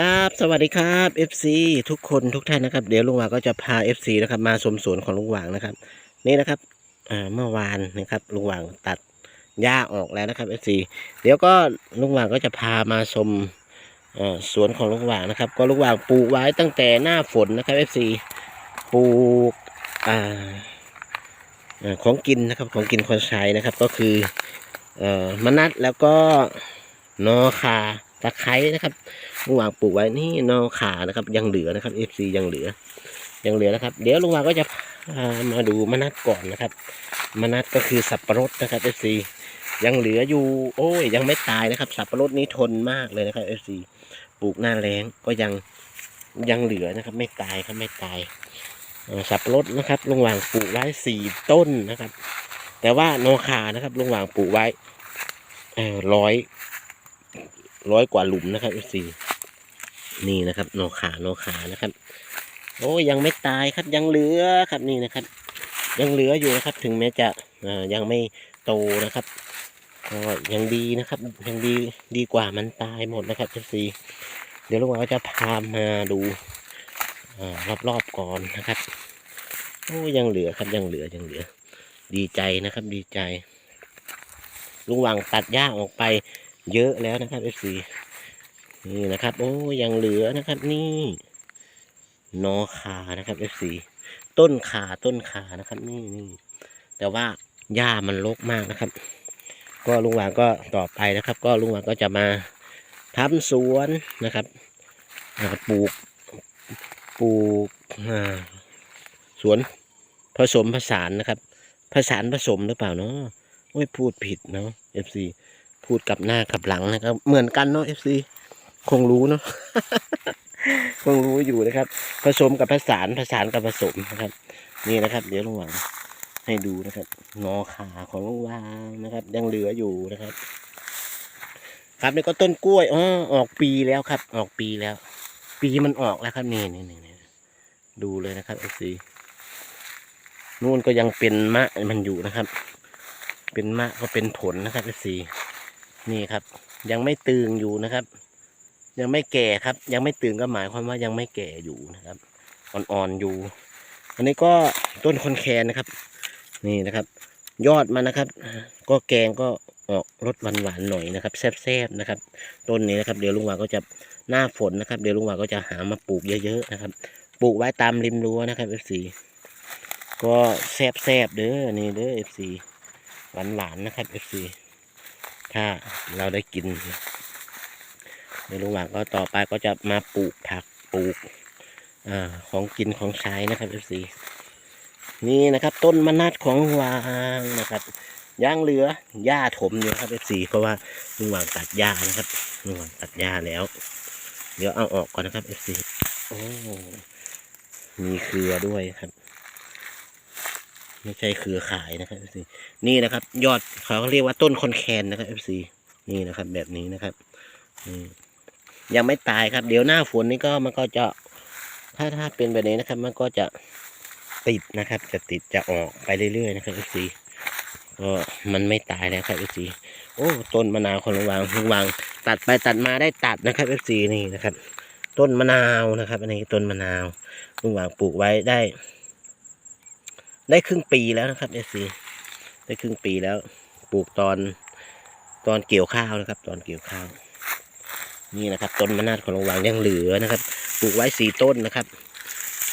ครับ สวัสดีครับ FC ทุกคนทุกท่านนะครับ เดี๋ยวลุงหวางก็จะพา FC นะครับ มาชมสวนของลุงหวางนะครับ นี่นะครับเมื่อวานนะครับลุงหวางตัดหญ้าออกแล้วนะครับ FC เดี๋ยวก็ลุงหวางก็จะพามาชมสวนของลุงหวางนะครับ ก็ลุงหวางปลูกไว้ตั้งแต่หน้าฝนนะครับ FC ปลูกออของกินนะครับของกินคนใช้นะครับ ก็คืออมะนัดแล้วก็นอคา ตะไคร้นะครับลุงหวางปลูกไว้นี่นอขานะครับ ยังเหลือนะครับ FC ยังเหลือ ยังเหลือนะครับ เดี๋ยวลุงหวางก็จะามาดูมะนัดก่อนนะครับมะนัดก็คือสับปะรดนะครับ FC ยังเหลืออยู่ โอ้ย ยังไม่ตายนะครับ สับปะรดนี้ทนมากเลยนะครับ FC ปลูกหน้าแรงก็ยังยังเหลือนะครับ ไม่ตายครับไม่ตายสับปะรดนะครับลุงหว่างปลูกไว้สี่ต้นนะครับ แต่ว่านอขานะครับลุงหว่างปลูกไว้ร้อย ร้อยกว่าหลุมนะครับ FC นี่นะครับโนขาโนขานะครับ โอ้ยังไม่ตายครับยังเหลือครับนี่นะครับ ยังเหลืออยู่นะครับ ถึงแม้จะอ่อยังไม่โตนะครับก็ยังดีนะครับ ยังดีดีกว่ามันตายหมดนะครับเอฟซีเดี๋ยวลุงหวางจะพามาดูรอบๆก่อนนะครับโอ้ยังเหลือครับยังเหลือยังเหลือ ดีใจนะครับดีใจลุงหวางตัดหญ้าออกไป เยอะแล้วนะครับเอฟซีนี่นะครับ โอ้ยังเหลือนะครับ นี่นอขานะครับ F4 ต้นขาต้นขานะครับ นี่นี่แต่ว่าหญ้ามันรกมากนะครับ ก็ลุงหวางก็ต่อไปนะครับ ก็ลุงหวางก็จะมาทำสวนนะครับปลูกปลูกสวนผสมผสานนะครับ ผสานผสมหรือเปล่าเนาะโอ้ยพูดผิดเนาะ FC พูดกับหน้ากับหลังนะครับ เหมือนกันเนาะ FC คงรู้เนาะคงรู้อยู่นะครับ ผสมกับผสานผสานกับผสมนะครับ นี่นะครับ เดี๋ยวลุงหวังให้ดูนะครับงอขาของลุงวางนะครับยังเหลืออยู่นะครับ ครับนี่ก็ต้นกล้วยอ๋อออกปีแล้วครับ ออกปีแล้ว ปีมันออกแล้วครับนี่นี่นี่ดูเลยนะครับเอฟซีนู่นก็ยังเป็นมะมันอยู่นะครับ เป็นมะก็เป็นผลนะครับเอฟซี นี่ครับ ยังไม่ตึงอยู่นะครับ ยังไม่แก่ครับ ยังไม่ตื่นก็หมายความว่ายังไม่แก่อยู่นะครับ อ่อนๆอยู่ อันนี้ก็ต้นคอนแคนนะครับ นี่นะครับ ยอดมันนะครับ ก็แกงก็ออกรสหวานๆหน่อยนะครับแซ่บๆนะครับ ต้นนี้นะครับ เดี๋ยวลุงหวาก็จะหน้าฝนนะครับ เดี๋ยวลุงหวาก็จะหามาปลูกเยอะๆนะครับ ปลูกไว้ตามริมรั้วนะครับ FC ก็แซ่บๆเด้อนี่เด้อ FC หวานๆนะครับ FC ถ้าเราได้กินในระหว่างก็ต่อไปก็จะมาปลูกผักปลูกอของกินของใช้นะครับ FC นี่นะครับ ต้นมะนัดของวางนะครับย่างเหลือหญ้าถมอยู่ครับ FC เพราะว่าลุงวางตัดหญ้านะครับลุงวางตัดหญ้าแล้ว เดี๋ยวเอาออกก่อนนะครับ FC โอ้มีเครือด้วยครับ ไม่ใช่เครือข่ายนะครับ FC นี่นะครับ ยอดเขาเรียกว่าต้นคอนแคนนะครับ FC นี่นะครับ แบบนี้นะครับยังไม่ตายครับ เดี๋ยวหน้าฝนนี่ก็มันก็จะถ้าถ้าเป็นแบบนี้นะครับ มันก็จะติดนะครับ จะติดจะออกไปเรื่อยๆนะครับเอฟซีก็มันไม่ตายแล้วครับเอฟซีโอ้ต้นมะนาวของลุงวางลุงวางตัดไปตัดมาได้ตัดนะครับเอฟซีนี่นะครับ ต้นมะนาวนะครับ อันนี้ต้นมะนาวลุงวางปลูกไว้ได้ ได้ครึ่งปีแล้วนะครับเอซีได้ครึ่งปีแล้ว ปลูกตอนตอนเกี่ยวข้าวนะครับ ตอนเกี่ยวข้าว นี่นะครับ ต้นมะนาดของลุงหวางยังเหลือนะครับ ปลูกไว้สี่ต้นนะครับ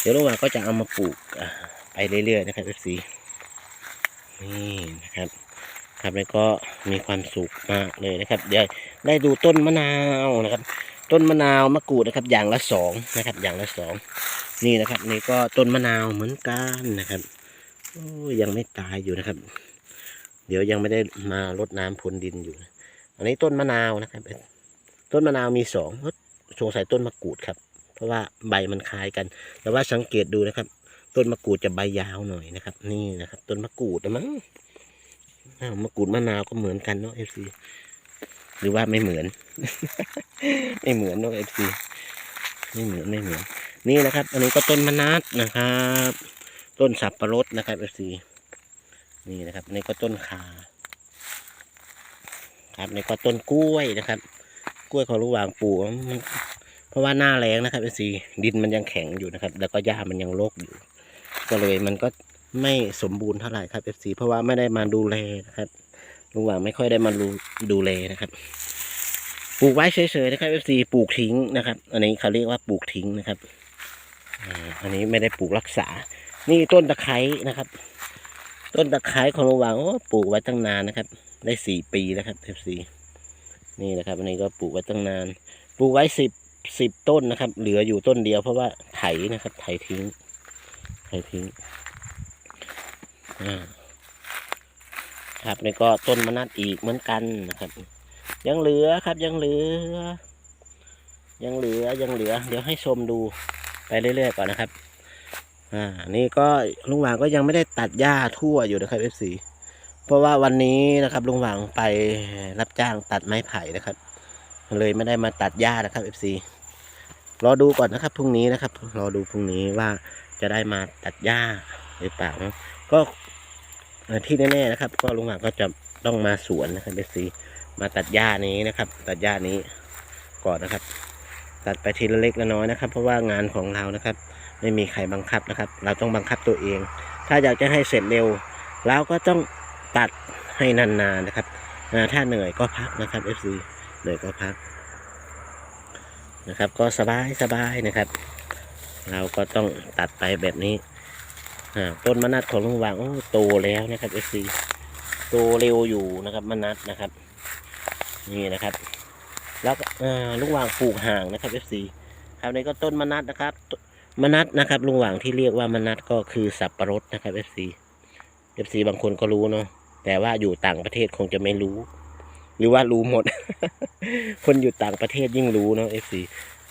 เดี๋ยวลุงหวางก็จะเอามาปลูกอ่าไปเรื่อยๆนะครับเอซีนี่นะครับครับแล้วก็มีความสุขมากเลยนะครับเดี๋ยวได้ดูต้นมะนาวนะครับ ต้นมะนาวมะกรูดนะครับ อย่างละสองนะครับ อย่างละสองนี่นะครับ นี่ก็ต้นมะนาวเหมือนกันนะครับ โอ้ยังไม่ตายอยู่นะครับ เดี๋ยวยังไม่ได้มารดน้ำพรวนดินอยู่ อันนี้ต้นมะนาวนะครับ ต้นมะนาวมีสองสงสัยต้นมะกรูดครับ เพราะว่าใบมันคล้ายกัน แต่ว่าสังเกตดูนะครับ ต้นมะกรูดจะใบยาวหน่อยนะครับ นี่นะครับ ต้นมะกรูดมั้งมะกรูดมะนาวก็เหมือนกันเนาะเอฟซีหรือว่าไม่เหมือน ไม่เหมือนเนาะเอฟซีไม่เหมือนไม่เหมือน นี่นะครับ อันนี้ก็ต้นมะนัดนะครับ ต้นสับปะรดนะครับเอฟซีนี่นะครับนี่ก็ต้นขาครับนี่ก็ต้นกล้วยนะครับ กล้วยของลุงหวางปลูกเพราะว่าหน้าแรงนะครับเอฟซีดินมันยังแข็งอยู่นะครับ แล้วก็หญ้ามันยังโรกอยู่ ก็เลยมันก็ไม่สมบูรณ์เท่าไหร่ครับเอฟซีเพราะว่าไม่ได้มาดูแลนะครับลุงหว่างไม่ค่อยได้มาดูดูแลนะครับ ปลูกไว้เฉยๆนะครับเอฟซีปลูกทิ้งนะครับ อันนี้เขาเรียกว่าปลูกทิ้งนะครับอันนี้ไม่ได้ปลูกรักษา นี่ต้นตะไคร้นะครับ ต้นตะไคร้ของลุงหว่างโอ้ปลูกไว้ตั้งนานนะครับ ได้สี่ปีแล้วครับเอฟซีนี่นะครับอันนี้ก็ปลูกไว้ตั้งนาน ปลูกไว้สิบสิบต้นนะครับ เหลืออยู่ต้นเดียวเพราะว่าไถนะครับ ไถทิ้ง ไถทิ้งครับนี่ก็ต้นมะนัดอีกเหมือนกันนะครับ ยังเหลือครับยังเหลือ ยังเหลือยังเหลือ เดี๋ยวให้ชมดูไปเรื่อยๆก่อนนะครับ อ่า นี่ก็ลุงหวางก็ยังไม่ได้ตัดหญ้าทั่วอยู่นะครับเอฟซีเพราะว่าวันนี้นะครับลุงหวางไปรับจ้างตัดไม้ไผ่นะครับ เลยไม่ได้มาตัดหญ้านะครับเอฟซีรอดูก่อนนะครับพรุ่งนี้นะครับ รอดูพรุ่งนี้ว่าจะได้มาตัดหญ้าหรือเปล่านะก็ที่แน่ๆนะครับ ก็ลุงหวางก็จะต้องมาสวนนะครับเอฟซีมาตัดหญ้านี้นะครับ ตัดหญ้านี้ก่อนนะครับ ตัดไปทีละเล็กละน้อยนะครับ เพราะว่างานของเรานะครับ ไม่มีใครบังคับนะครับ เราต้องบังคับตัวเอง ถ้าอยากจะให้เสร็จเร็วเราก็ต้องตัดให้นานๆนะครับถ้าเหนื่อยก็พักนะครับ FC เหนื่อยก็พักนะครับ ก็สบายสบายนะครับ เราก็ต้องตัดไปแบบนี้ต้นมะนัดของลุงวางโอ้โตแล้วนะครับ FC โตเร็วอยู่นะครับมะนัดนะครับ นี่นะครับ แล้วลุงวางปลูกห่างนะครับ FC ครับนี่ก็ต้นมะนัดนะครับ มนัดนะครับลุงหว่างที่เรียกว่ามนัดก็คือสับปะรดนะครับ FC FC บางคนก็รู้เนาะแต่ว่าอยู่ต่างประเทศคงจะไม่รู้ หรือว่ารู้หมด คนอยู่ต่างประเทศยิ่งรู้เนาะ FC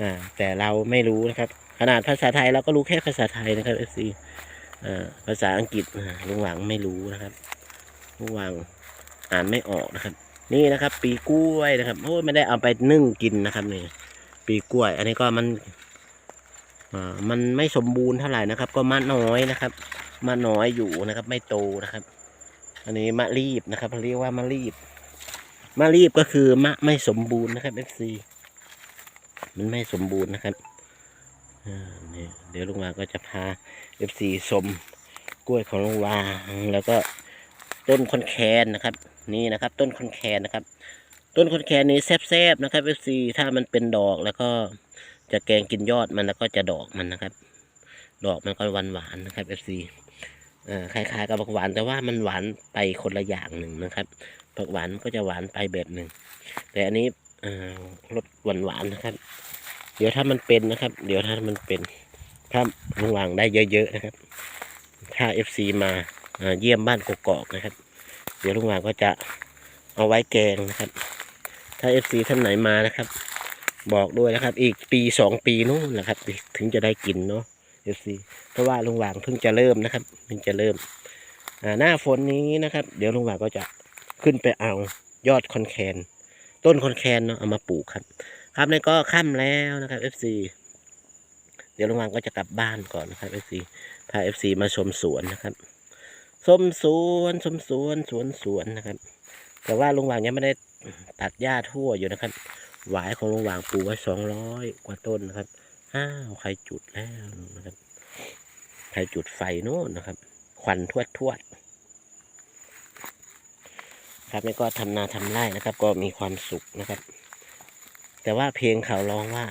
อ่า แต่เราไม่รู้นะครับ ขนาดภาษาไทยเราก็รู้แค่ภาษาไทยนะครับ FC อ่าภาษาอังกฤษลุงหว่างไม่รู้นะครับลุงหว่างอ่านไม่ออกนะครับ นี่นะครับ ปีกล้วยนะครับโอ้ไม่ได้เอาไปนึ่งกินนะครับนี่ปีกล้วย อันนี้ก็มัน มันไม่สมบูรณ์เท่าไหร่นะครับ ก็มะน้อยนะครับมะน้อยอยู่นะครับ ไม่โตนะครับ อันนี้มะรีบนะครับเรียกว่ามะรีบมะรีบก็คือมะไม่สมบูรณ์นะครับเอฟซีมันไม่สมบูรณ์นะครับอ่านี่เดี๋ยวลุงวาก็จะพาเอฟซีชมกล้วยของลุงวาแล้วก็ต้นคอนแคนนะครับ นี่นะครับ ต้นคอนแคนนะครับ ต้นคอนแคนนี้แซบๆนะครับเอฟซีถ้ามันเป็นดอกแล้วก็ จะแกงกินยอดมันแล้วก็จะดอกมันนะครับ ดอกมันก็หวานหวานๆนะครับ FC อ่าคล้ายๆกับผักหวานแต่ว่ามันหวานไปคนละอย่างหนึ่งนะครับผักหวานก็จะหวานไปแบบหนึ่งแต่อันนี้อ่ารสหวานหวานๆนะครับ เดี๋ยวถ้ามันเป็นนะครับ เดี๋ยวถ้ามันเป็นถ้าลุงวางได้เยอะๆนะครับ ถ้า FC มาอ่าเยี่ยมบ้านกกอกนะครับ เดี๋ยวลุงวางก็จะเอาไว้แกงนะครับ ถ้า FC ท่านไหนมานะครับ บอกด้วยนะครับ อีกปีสองปีนู้นนะครับ ถึงจะได้กินเนาะเอฟซีเพราะว่าลุงหว่างเพิ่งจะเริ่มนะครับเพิ่งจะเริ่มหน้าฝนนี้นะครับ เดี๋ยวลุงหว่างก็จะขึ้นไปเอายอดคอนแคน ต้นคอนแคนเนาะเอามาปลูกครับ ครับนี่ก็ค่ำแล้วนะครับเอฟซีเดี๋ยวลุงหว่างก็จะกลับบ้านก่อนนะครับเอฟซีพาเอฟซีมาชมสวนนะครับชมสวนชมสวนสวนสวนนะครับ แต่ว่าลุงหว่างยังไม่ได้ตัดหญ้าทั่วอยู่นะครับ หวายของลุงหว่างปลูกไว้สองร้อยกว่าต้นนะครับ อ้าวใครจุดแล้วนะครับ ใครจุดไฟโน่นนะครับ ควันทวดทวดครับนี่ก็ทำนาทำไร่นะครับ ก็มีความสุขนะครับ แต่ว่าเพลงเขาร้องว่า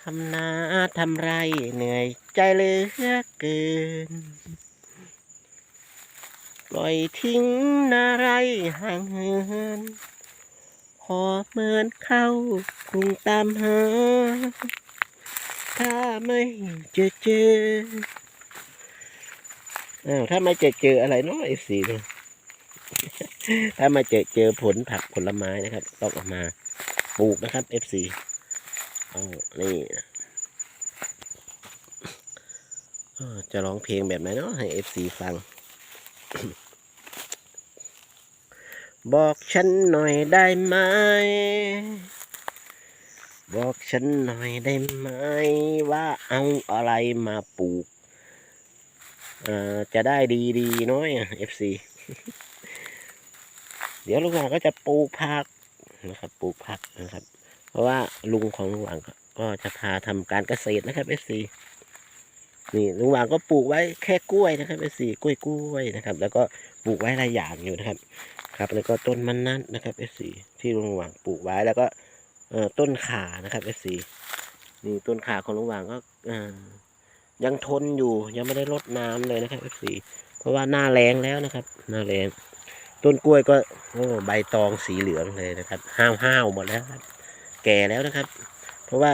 ทำนาทำไรเหนื่อยใจเหลือเกิน ปล่อยทิ้งนาไรห่างเหินขอเหมือนเข้ากรุงตามหา ถ้าไม่เจอเจออ้าวถ้าไม่เจอเจออะไรเนาะไอ้สีเนี่ยถ้ามาเจอเจอผลผักผลไม้นะครับต้องออกมาปลูกนะครับ FC เอานี่เอ้อจะร้องเพลงแบบไหนเนาะให้ FC ฟัง บอกฉันหน่อยได้ไหม บอกฉันหน่อยได้ไหม ว่าเอาอะไรมาปลูกอ่อจะได้ดีดีๆน้อยอะ FC เดี๋ยวลุงหวางก็จะปลูกผักนะครับ ปลูกผักนะครับ เพราะว่าลุงของลุงหว่างก็จะพาทำการเกษตรนะครับเอซีนี่ลุงหว่างก็ปลูกไว้แค่กล้วยนะครับเอซีกล้วยกล้วยนะครับ แล้วก็ปลูกไว้หลายอย่างอยู่นะครับ ครับ แล้วก็ต้นมันนัดนะครับเอซีที่ลุงหว่างปลูกไว้แล้วก็ต้นขานะครับเอซีนี่ต้นขาของลุงหว่างก็ยังทนอยู่ยังไม่ได้รดน้ำเลยนะครับเอซีเพราะว่าหน้าแรงแล้วนะครับ หน้าแรงต้นกล้วยก็โอ้ใบตองสีเหลืองเลยนะครับ ห้าวห้าวหมดแล้วครับ แก่แล้วนะครับ เพราะว่า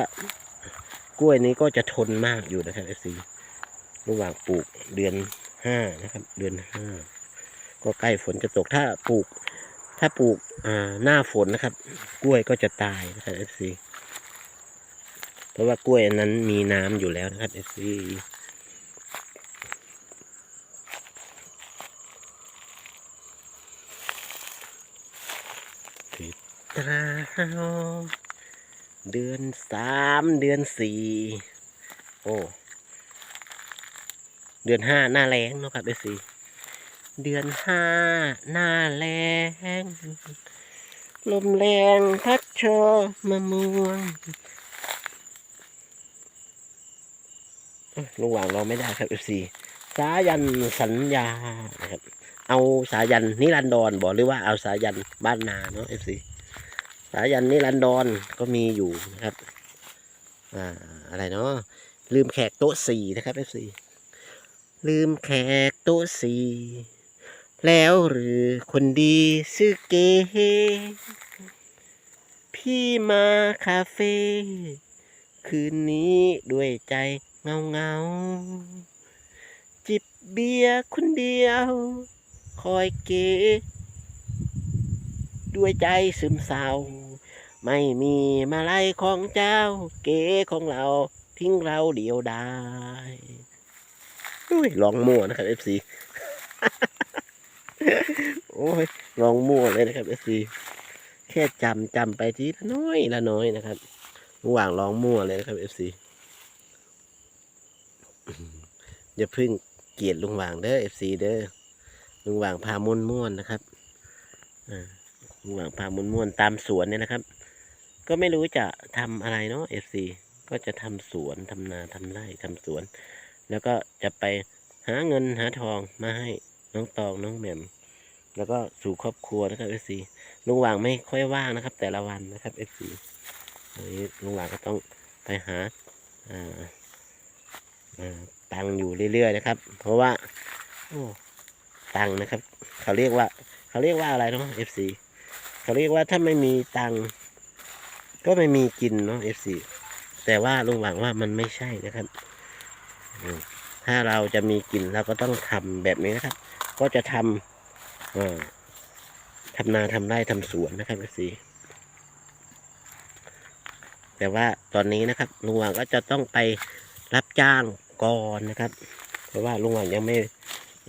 กล้วยนี้ก็จะทนมากอยู่นะครับเอซีระหว่างปลูกเดือนห้านะครับ เดือนห้า ก็ใกล้ฝนจะตกถ้าปลูก ถ้าปลูกหน้าฝนนะครับ กล้วยก็จะตายนะครับเอฟซีเพราะว่ากล้วยอันนั้นมีน้ำอยู่แล้วนะครับเอฟซีติดตราเดือนสามเดือนสี่โอ้ เดือนห้าหน้าแรงเนอะครับเอฟซี เดือนห้าหน้าแรงลมแรงพัดโชมะม่วงเอ้ยลุงหว่างเราไม่ได้ครับเอฟซีสายันสัญญานะครับ เอาสายันนิรันดรบอกหรือว่าเอาสายันบ้านนาเนาะเอฟซีสายันนิรันดรก็มีอยู่นะครับ อ่าอะไรเนาะลืมแขกโต๊ะสี่นะครับเอฟซีลืมแขกโต๊ะสี่ แล้วหรือคนดีชื่อเกพี่มาคาเฟ่คืนนี้ด้วยใจเงาเงาจิบเบียร์คนเดียว คอยเกด้วยใจซึมเศร้า ไม่มีมาลัยของเจ้า เก๋ของเราทิ้งเราเดียวดายอุ้ยลองมั่วนะครับ FC โอ้ยลองมั่วเลยนะครับ FC แค่จำจำไปทีละน้อยละน้อยนะครับระหว่างลองมั่วเลยนะครับ FC อย่าพึ่งเกลียดลุงหว่างเด้อ FC เด้อลุงหว่างพาม่วนม่วนนะครับอลุงหว่างพาม่วนม่วนตามสวนเนี่ยนะครับ ก็ไม่รู้จะทำอะไรเนาะ FC ก็จะทำสวนทำนาทำไร่ทำสวน แล้วก็จะไปหาเงินหาทองมาให้น้องตองน้องแหม่ม แล้วก็สู่ครอบครัวนะครับ FC ลุงหว่างไม่ค่อยว่างนะครับ แต่ละวันนะครับ FC อันนี้ลุงหว่างก็ต้องไปหาตังค์อยู่เรื่อยๆนะครับ เพราะว่าโอ้ตังค์นะครับ เขาเรียกว่า เขาเรียกว่าอะไรเนาะ FC เขาเรียกว่าถ้าไม่มีตังค์ก็ไม่มีกินเนาะ FC แต่ว่าลุงหวังว่ามันไม่ใช่นะครับ ถ้าเราจะมีกินเราก็ต้องทำแบบนี้นะครับ ก็จะทำ เอ่อทำนาทำไร่ทำสวนนะครับ FC แต่ว่าตอนนี้นะครับลุงหวังก็จะต้องไปรับจ้างก่อนนะครับ เพราะว่าลุงหวังยังไม่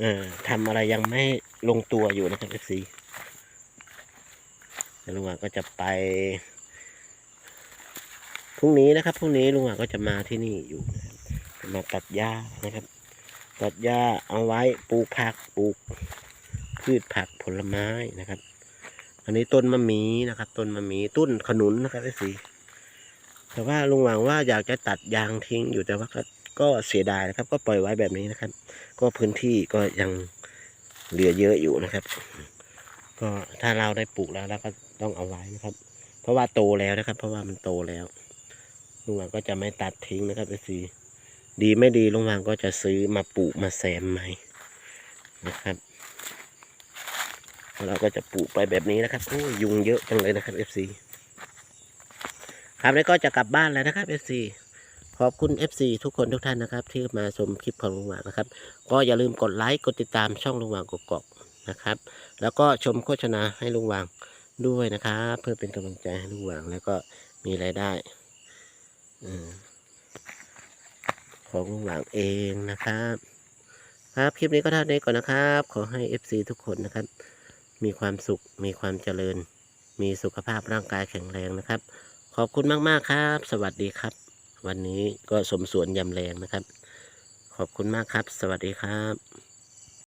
อ่อทำอะไรยังไม่ลงตัวอยู่นะครับ FC แล้วลุงหวังก็จะไปพรุ่งนี้นะครับพรุ่งนี้ลุงหว่างก็จะมาที่นี่อยู่มาตัดหญ้านะครับ ตัดหญ้าเอาไว้ปลูกผักปลูก พืชผักผลไม้นะครับ อันนี้ต้นมะมีนะครับ ต้นมะมีต้นขนุนนะครับไอ้สีแต่ว่าลุงหว่างว่าอยากจะตัดยางทิ้งอยู่แต่ว่าก็กเสียดายนะครับ ก็ปล่อยไว้แบบนี้นะครับ ก็พื้นที่ก็ยังเหลือเยอะอยู่นะครับ ก็ถ้าเราได้ปลูกแล้วเราก็ต้องเอาไว้นะครับ เพราะว่าโตแล้วนะครับ เพราะว่ามันโตแล้วลุงหว่างก็จะไม่ตัดทิ้งนะครับไอซีดีไม่ดีลุงหว่างก็จะซื้อมาปลูกมาแซมใหม่นะครับ เราก็จะปลูกไปแบบนี้นะครับโอ้ยุงเยอะจังเลยนะครับเอฟซีครับแล้วก็จะกลับบ้านแล้วนะครับเอฟซีขอบคุณเอฟซีทุกคนทุกท่านนะครับ ที่มาชมคลิปของลุงหว่างนะครับ ก็อย่าลืมกดไลค์กดติดตามช่องลุงหว่างกกอกนะครับ แล้วก็ชมโฆษณาให้ลุงหว่างด้วยนะครับเพื่อเป็นกำลังใจให้ลุงหว่างแล้วก็มีรายได้อของลุงหวังเองนะครับ ครับคลิปนี้ก็เท่านี้ก่อนนะครับ ขอให้ FC ทุกคนนะครับ มีความสุข มีความเจริญ มีสุขภาพร่างกายแข็งแรงนะครับ ขอบคุณมากๆครับ สวัสดีครับ วันนี้ก็สมสวนยำแรงนะครับ ขอบคุณมากครับ สวัสดีครับ